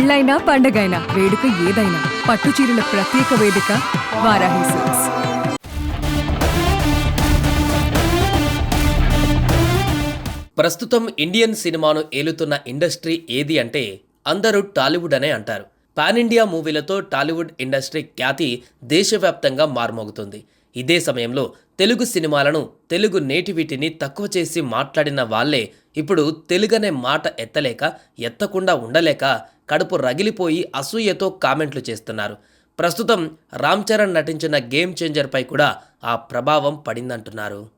పెళ్ళైనా పండగైనా వేడుక ఏదైనా పట్టు చీరల ప్రత్యేక వేదిక వారాహి సిల్క్స్. ప్రస్తుతం ఇండియన్ సినిమాను ఏలుతున్న ఇండస్ట్రీ ఏది అంటే అందరూ టాలీవుడ్ అనే అంటారు. పాన్ ఇండియా మూవీలతో టాలీవుడ్ ఇండస్ట్రీ ఖ్యాతి దేశవ్యాప్తంగా మార్మోగుతుంది. ఇదే సమయంలో తెలుగు సినిమాలను తెలుగు నేటివిటీని తక్కువ చేసి మాట్లాడిన వాళ్ళే ఇప్పుడు తెలుగనే మాట ఎత్తలేక ఎత్తకుండా ఉండలేక కడుపు రగిలిపోయి అసూయతో కామెంట్లు చేస్తున్నారు. ప్రస్తుతం రామ్ చరణ్ నటించిన గేమ్ చేంజర్పై కూడా ఆ ప్రభావం పడిందంటున్నారు.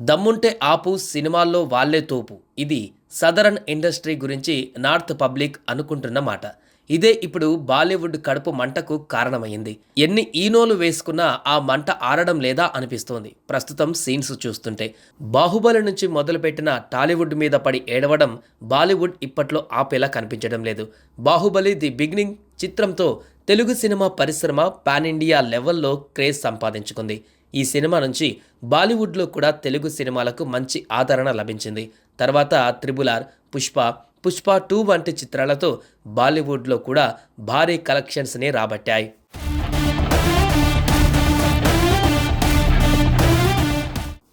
దమ్ముంటే ఆపు సినిమాల్లో వాళ్ళే తోపు. ఇది సదరన్ ఇండస్ట్రీ గురించి నార్త్ పబ్లిక్ అనుకుంటున్న మాట. ఇదే ఇప్పుడు బాలీవుడ్ కడుపు మంటకు కారణమైంది. ఎన్ని ఈనోలు వేసుకున్నా ఆ మంట ఆరడం లేదా అనిపిస్తోంది. ప్రస్తుతం సీన్స్ చూస్తుంటే. బాహుబలి నుంచి మొదలుపెట్టిన టాలీవుడ్ మీద పడి ఏడవడం బాలీవుడ్ ఇప్పట్లో ఆపేలా కనిపించడం లేదు. బాహుబలి ది బిగినింగ్ చిత్రంతో తెలుగు సినిమా పరిశ్రమ పాన్ ఇండియా లెవెల్లో క్రేజ్ సంపాదించుకుంది. ఈ సినిమా నుంచి బాలీవుడ్లో కూడా తెలుగు సినిమాలకు మంచి ఆదరణ లభించింది. తర్వాత triple R Pushpa Pushpa two వంటి చిత్రాలతో బాలీవుడ్లో కూడా భారీ కలెక్షన్స్ని రాబట్టాయి.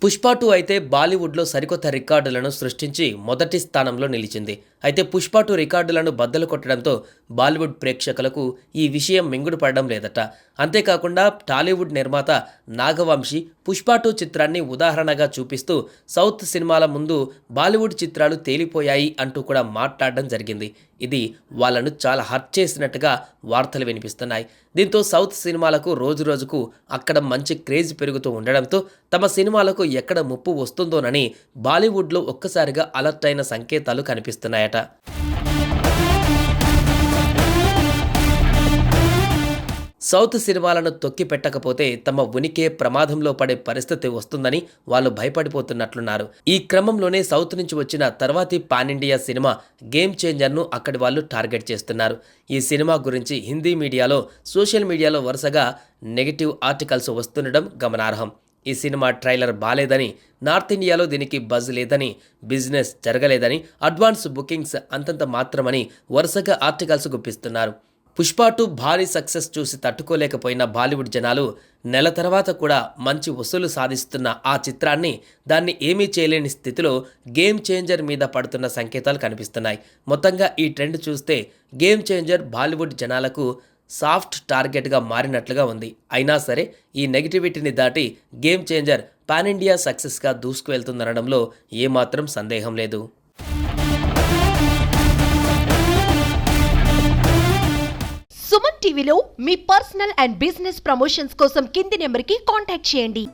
పుష్ప టూ అయితే బాలీవుడ్లో సరికొత్త రికార్డులను సృష్టించి మొదటి స్థానంలో నిలిచింది. అయితే పుష్ప టూ రికార్డులను బద్దలు కొట్టడంతో బాలీవుడ్ ప్రేక్షకులకు ఈ విషయం మింగుడు పడడం లేదట. అంతేకాకుండా టాలీవుడ్ నిర్మాత నాగవంశి పుష్ప టూ చిత్రాన్ని ఉదాహరణగా చూపిస్తూ సౌత్ సినిమాల ముందు బాలీవుడ్ చిత్రాలు తేలిపోయాయి అంటూ కూడా మాట్లాడడం జరిగింది. ఇది వాళ్ళను చాలా హర్ట్ చేసినట్టుగా వార్తలు వినిపిస్తున్నాయి. దీంతో సౌత్ సినిమాలకు రోజు రోజుకు అక్కడ మంచి క్రేజ్ పెరుగుతూ ఉండడంతో తమ సినిమాలకు ఎక్కడ ముప్పు వస్తుందోనని బాలీవుడ్లో ఒక్కసారిగా అలర్ట్ అయిన సంకేతాలు కనిపిస్తున్నాయట. సౌత్ సినిమాలను తొక్కి పెట్టకపోతే తమ ఉనికే ప్రమాదంలో పడే పరిస్థితి వస్తుందని వాళ్ళు భయపడిపోతున్నట్లున్నారు. ఈ క్రమంలోనే సౌత్ నుంచి వచ్చిన తర్వాతి పాన్ ఇండియా సినిమా గేమ్ చేంజర్ను అక్కడి వాళ్ళు టార్గెట్ చేస్తున్నారు. ఈ సినిమా గురించి హిందీ మీడియాలో సోషల్ మీడియాలో వరుసగా నెగిటివ్ ఆర్టికల్స్ వస్తుండడం గమనార్హం. ఈ సినిమా ట్రైలర్ బాలేదని నార్త్ ఇండియాలో దీనికి బజ్ లేదని బిజినెస్ జరగలేదని అడ్వాన్స్ బుకింగ్స్ అంతంత మాత్రమని వరుసగా ఆర్టికల్స్ గుప్పిస్తున్నారు. పుష్ప టూ భారీ సక్సెస్ చూసి తట్టుకోలేకపోయిన బాలీవుడ్ జనాలు నెల తర్వాత కూడా మంచి వసూలు సాధిస్తున్న ఆ చిత్రాన్ని దాన్ని ఏమీ చేయలేని స్థితిలో గేమ్ చేంజర్ మీద పడుతున్న సంకేతాలు కనిపిస్తున్నాయి. మొత్తంగా ఈ ట్రెండ్ చూస్తే గేమ్ చేంజర్ బాలీవుడ్ జనాలకు సాఫ్ట్ టార్గెట్గా మారినట్లుగా ఉంది. అయినా సరే ఈ నెగిటివిటీని దాటి గేమ్ చేంజర్ పాన్ ఇండియా సక్సెస్గా దూసుకువెళ్తుందనడంలో ఏమాత్రం సందేహం లేదు. సుమన్ టీవీలో మీ పర్సనల్ అండ్ బిజినెస్ ప్రమోషన్స్ కోసం కింది నెంబర్కి కాంటాక్ట్ చేయండి.